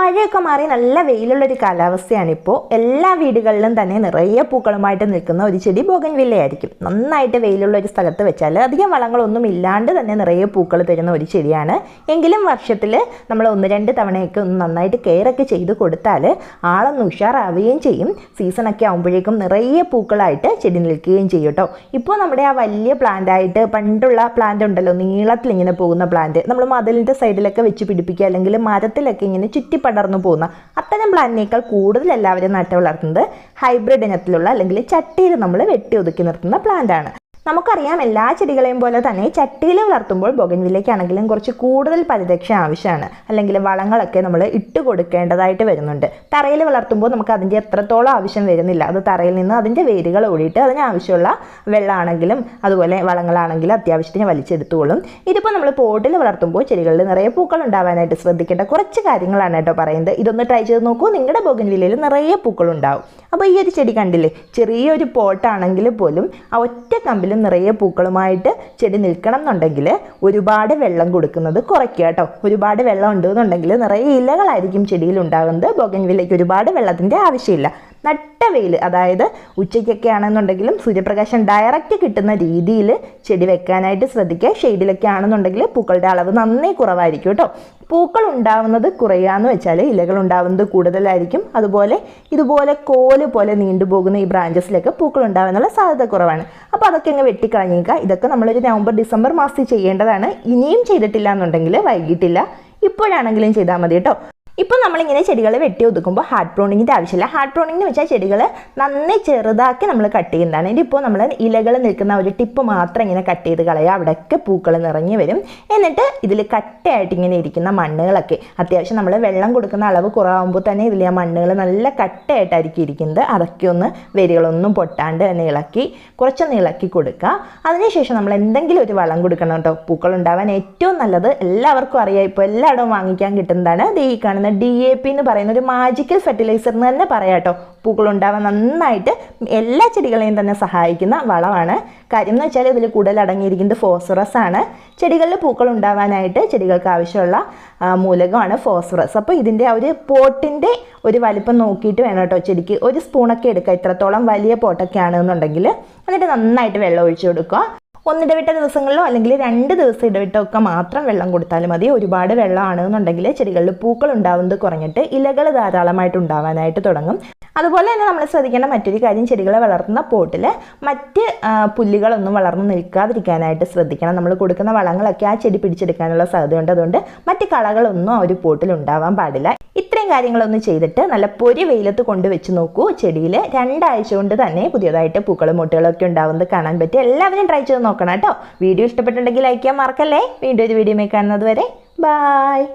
മഴയൊക്കെ മാറി നല്ല വെയിലുള്ളൊരു കാലാവസ്ഥയാണിപ്പോൾ എല്ലാ വീടുകളിലും തന്നെ നിറയെ പൂക്കളുമായിട്ട് നിൽക്കുന്ന ഒരു ചെടി ബോഗൻവില്ലയായിരിക്കും. നന്നായിട്ട് വെയിലുള്ള ഒരു സ്ഥലത്ത് വെച്ചാൽ അധികം വളങ്ങളൊന്നും ഇല്ലാണ്ട് തന്നെ നിറയെ പൂക്കൾ തരുന്ന ഒരു ചെടിയാണ്. എങ്കിലും വർഷത്തിൽ നമ്മൾ ഒന്ന് രണ്ട് തവണയൊക്കെ ഒന്ന് നന്നായിട്ട് കെയറൊക്കെ ചെയ്ത് കൊടുത്താൽ ആളൊന്ന് ഉഷാറാവുകയും ചെയ്യും. സീസണൊക്കെ ആകുമ്പോഴേക്കും നിറയെ പൂക്കളായിട്ട് ചെടി നിൽക്കുകയും ചെയ്യും കേട്ടോ. ഇപ്പോൾ നമ്മുടെ ആ വലിയ പ്ലാന്റായിട്ട് പണ്ടുള്ള പ്ലാന്റ് ഉണ്ടല്ലോ നീളത്തിൽ ഇങ്ങനെ പോകുന്ന പ്ലാന്റ് നമ്മൾ മതിലിന്റെ സൈഡിലൊക്കെ വെച്ച് പിടിപ്പിക്കുക അല്ലെങ്കിൽ മരത്തിലൊക്കെ ഇങ്ങനെ ചുറ്റി പടർന്നു പോകുന്ന അത്തരം പ്ലാന്റിനേക്കാൾ കൂടുതൽ എല്ലാവരും നട്ട് വളർത്തുന്നത് ഹൈബ്രിഡ് ഇനത്തിലുള്ള അല്ലെങ്കിൽ ചട്ടിയിൽ നമ്മൾ വെട്ടി ഒതുക്കി നിർത്തുന്ന പ്ലാന്റ് ആണ്. നമുക്കറിയാം എല്ലാ ചെടികളെയും പോലെ തന്നെ ചട്ടിയിൽ വളർത്തുമ്പോൾ ബൊഗൻവില്ലയ്ക്കാണെങ്കിലും കുറച്ച് കൂടുതൽ പരിരക്ഷ ആവശ്യമാണ്. അല്ലെങ്കിൽ വളങ്ങളൊക്കെ നമ്മൾ ഇട്ട് കൊടുക്കേണ്ടതായിട്ട് വരുന്നുണ്ട്. തറയിൽ വളർത്തുമ്പോൾ നമുക്ക് അതിന്റെ എത്രത്തോളം ആവശ്യം വരുന്നില്ല. അത് തറയിൽ നിന്ന് അതിന്റെ വേരുകൾ ഓടിയിട്ട് അതിനാവശ്യമുള്ള വെള്ളമാണെങ്കിലും അതുപോലെ വളങ്ങളാണെങ്കിലും അത്യാവശ്യത്തിന് വലിച്ചെടുത്തോളും. ഇതിപ്പോൾ നമ്മൾ പോട്ടിൽ വളർത്തുമ്പോൾ ചെടികളിൽ നിറയെ പൂക്കൾ ഉണ്ടാവാനായിട്ട് ശ്രദ്ധിക്കേണ്ട കുറച്ച് കാര്യങ്ങളാണ് കേട്ടോ പറയുന്നത്. ഇതൊന്ന് ട്രൈ ചെയ്ത് നോക്കൂ. നിങ്ങളുടെ ബൊഗൻവില്ലയിൽ നിറയെ പൂക്കൾ ഉണ്ടാവും. അപ്പോൾ ഈ ഒരു ചെടി കണ്ടില്ലേ? ചെറിയൊരു പോട്ടാണെങ്കിൽ പോലും ആ ഒറ്റ കമ്പിലും നിറയെ പൂക്കളുമായിട്ട് ചെടി നിൽക്കണം എന്നുണ്ടെങ്കിൽ ഒരുപാട് വെള്ളം കൊടുക്കുന്നത് കുറയ്ക്കുക കേട്ടോ. ഒരുപാട് വെള്ളം ഉണ്ടെന്നുണ്ടെങ്കിൽ നിറയെ ഇലകളായിരിക്കും ചെടിയിൽ ഉണ്ടാകുന്നത്. ബൊഗൻവില്ലയ്ക്ക് ഒരുപാട് വെള്ളത്തിന്റെ ആവശ്യമില്ല. വെയിൽ അതായത് ഉച്ചയ്ക്കൊക്കെ ആണെന്നുണ്ടെങ്കിലും സൂര്യപ്രകാശം ഡയറക്റ്റ് കിട്ടുന്ന രീതിയിൽ ചെടി വെക്കാനായിട്ട് ശ്രദ്ധിക്കുക. ഷെയ്ഡിലൊക്കെ ആണെന്നുണ്ടെങ്കിൽ പൂക്കളുടെ അളവ് നന്നേ കുറവായിരിക്കും കേട്ടോ. പൂക്കൾ ഉണ്ടാവുന്നത് കുറയാന്ന് വെച്ചാൽ ഇലകൾ ഉണ്ടാവുന്നത് കൂടുതലായിരിക്കും. അതുപോലെ ഇതുപോലെ കോൽ പോലെ നീണ്ടുപോകുന്ന ഈ ബ്രാഞ്ചസിലൊക്കെ പൂക്കൾ ഉണ്ടാവാനുള്ള സാധ്യത കുറവാണ്. അപ്പോൾ അതൊക്കെ അങ്ങ് വെട്ടിക്കളഞ്ഞേക്കുക ഇതൊക്കെ നമ്മളൊരു നവംബർ ഡിസംബർ മാസത്തിൽ ചെയ്യേണ്ടതാണ്. ഇനിയും ചെയ്തിട്ടില്ല എന്നുണ്ടെങ്കിൽ വൈകിട്ടില്ല. ഇപ്പോഴാണെങ്കിലും ചെയ്താൽ മതി കേട്ടോ. ഇപ്പോൾ നമ്മളിങ്ങനെ ചെടികൾ വെട്ടി ഒതുക്കുമ്പോൾ ഹാർഡ് പ്രോണിങ്ങിന്റെ ആവശ്യമില്ല. ഹാർഡ് പ്രോണിംഗ് എന്ന് വെച്ചാൽ ചെടികൾ നന്നേ ചെറുതാക്കി നമ്മൾ കട്ട് ചെയ്യുന്നതാണ്. ഇതിപ്പോൾ നമ്മൾ ഇലകൾ നിൽക്കുന്ന ഒരു ടിപ്പ് മാത്രം ഇങ്ങനെ കട്ട് ചെയ്ത് കളയുക അവിടെയൊക്കെ പൂക്കൾ നിറഞ്ഞു വരും. എന്നിട്ട് ഇതിൽ കട്ടയായിട്ട് ഇങ്ങനെ ഇരിക്കുന്ന മണ്ണുകളൊക്കെ. അത്യാവശ്യം നമ്മൾ വെള്ളം കൊടുക്കുന്ന അളവ് കുറവാകുമ്പോൾ തന്നെ ഇതിൽ ആ മണ്ണുകൾ നല്ല കട്ടയായിട്ടായിരിക്കും ഇരിക്കുന്നത്. അതൊക്കെ ഒന്ന് വേരുകളൊന്നും പൊട്ടാണ്ട് തന്നെ ഇളക്കി കുറച്ചൊന്ന് ഇളക്കി കൊടുക്കുക അതിനുശേഷം നമ്മൾ എന്തെങ്കിലും ഒരു വളം കൊടുക്കണം കേട്ടോ. പൂക്കൾ ഉണ്ടാവാൻ ഏറ്റവും നല്ലത് എല്ലാവർക്കും അറിയാം. ഇപ്പോൾ എല്ലായിടവും വാങ്ങിക്കാൻ കിട്ടുന്നതാണ് ഇത് ഈ കാണുന്ന ഡി എ പി എന്ന് പറയുന്ന ഒരു മാജിക്കൽ ഫെർട്ടിലൈസർ എന്ന് തന്നെ പറയാം കേട്ടോ. പൂക്കളുണ്ടാവാൻ നന്നായിട്ട് എല്ലാ ചെടികളെയും തന്നെ സഹായിക്കുന്ന വളമാണ്. കാര്യം എന്ന് വെച്ചാൽ ഇതിൽ കൂടുതൽ അടങ്ങിയിരിക്കുന്നത് ഫോസ്ഫറസ് ആണ്. ചെടികളിൽ പൂക്കൾ ഉണ്ടാവാനായിട്ട് ചെടികൾക്ക് ആവശ്യമുള്ള മൂലകമാണ് ഫോസ്ഫറസ് അപ്പോൾ ഇതിന്റെ ആ ഒരു പോട്ടിന്റെ ഒരു വലിപ്പം നോക്കിയിട്ട് വേണം കേട്ടോ ചെടിക്ക്. ഒരു സ്പൂണൊക്കെ എടുക്കുക. ഇത്രത്തോളം വലിയ പോട്ടൊക്കെ ആണെന്നുണ്ടെങ്കിൽ എന്നിട്ട് നന്നായിട്ട് വെള്ളം ഒഴിച്ചു കൊടുക്കുക. ഒന്നിടവിട്ട ദിവസങ്ങളിലോ അല്ലെങ്കിൽ രണ്ട് ദിവസം ഇടവിട്ടോ ഒക്കെ മാത്രം വെള്ളം കൊടുത്താൽ മതി. ഒരുപാട് വെള്ളമാണെന്നുണ്ടെങ്കിൽ ചെടികളിൽ പൂക്കൾ ഉണ്ടാവുന്നത് കുറഞ്ഞിട്ട് ഇലകൾ ധാരാളമായിട്ട് ഉണ്ടാവാനായിട്ട് തുടങ്ങും. അതുപോലെ തന്നെ നമ്മൾ ശ്രദ്ധിക്കേണ്ട മറ്റൊരു കാര്യം ചെടികളെ വളർത്തുന്ന പോട്ടിൽ മറ്റ് പുല്ലുകളൊന്നും വളർന്നു നിൽക്കാതിരിക്കാനായിട്ട് ശ്രദ്ധിക്കണം. നമ്മൾ കൊടുക്കുന്ന വളങ്ങളൊക്കെ ആ ചെടി പിടിച്ചെടുക്കാനുള്ള സാധ്യതയുണ്ട്. അതുകൊണ്ട് മറ്റ് കളകളൊന്നും ആ ഒരു പോട്ടിൽ ഉണ്ടാവാൻ പാടില്ല. കാര്യങ്ങളൊന്ന് ചെയ്തിട്ട് നല്ല പൊരി വെയിലത്ത് കൊണ്ട് വെച്ച് നോക്കൂ. ചെടിയിൽ രണ്ടാഴ്ച കൊണ്ട് തന്നെ പുതിയതായിട്ട് പൂക്കളും മുട്ടുകളൊക്കെ ഉണ്ടാവുന്നത് കാണാൻ പറ്റും. എല്ലാവരും ട്രൈ ചെയ്ത് നോക്കണം കേട്ടോ. വീഡിയോ ഇഷ്ടപ്പെട്ടുണ്ടെങ്കിൽ ലൈക്ക് ചെയ്യാൻ മറക്കല്ലേ? വീണ്ടും ഒരു വീഡിയോ കാണുന്നത് വരെ. ബായ്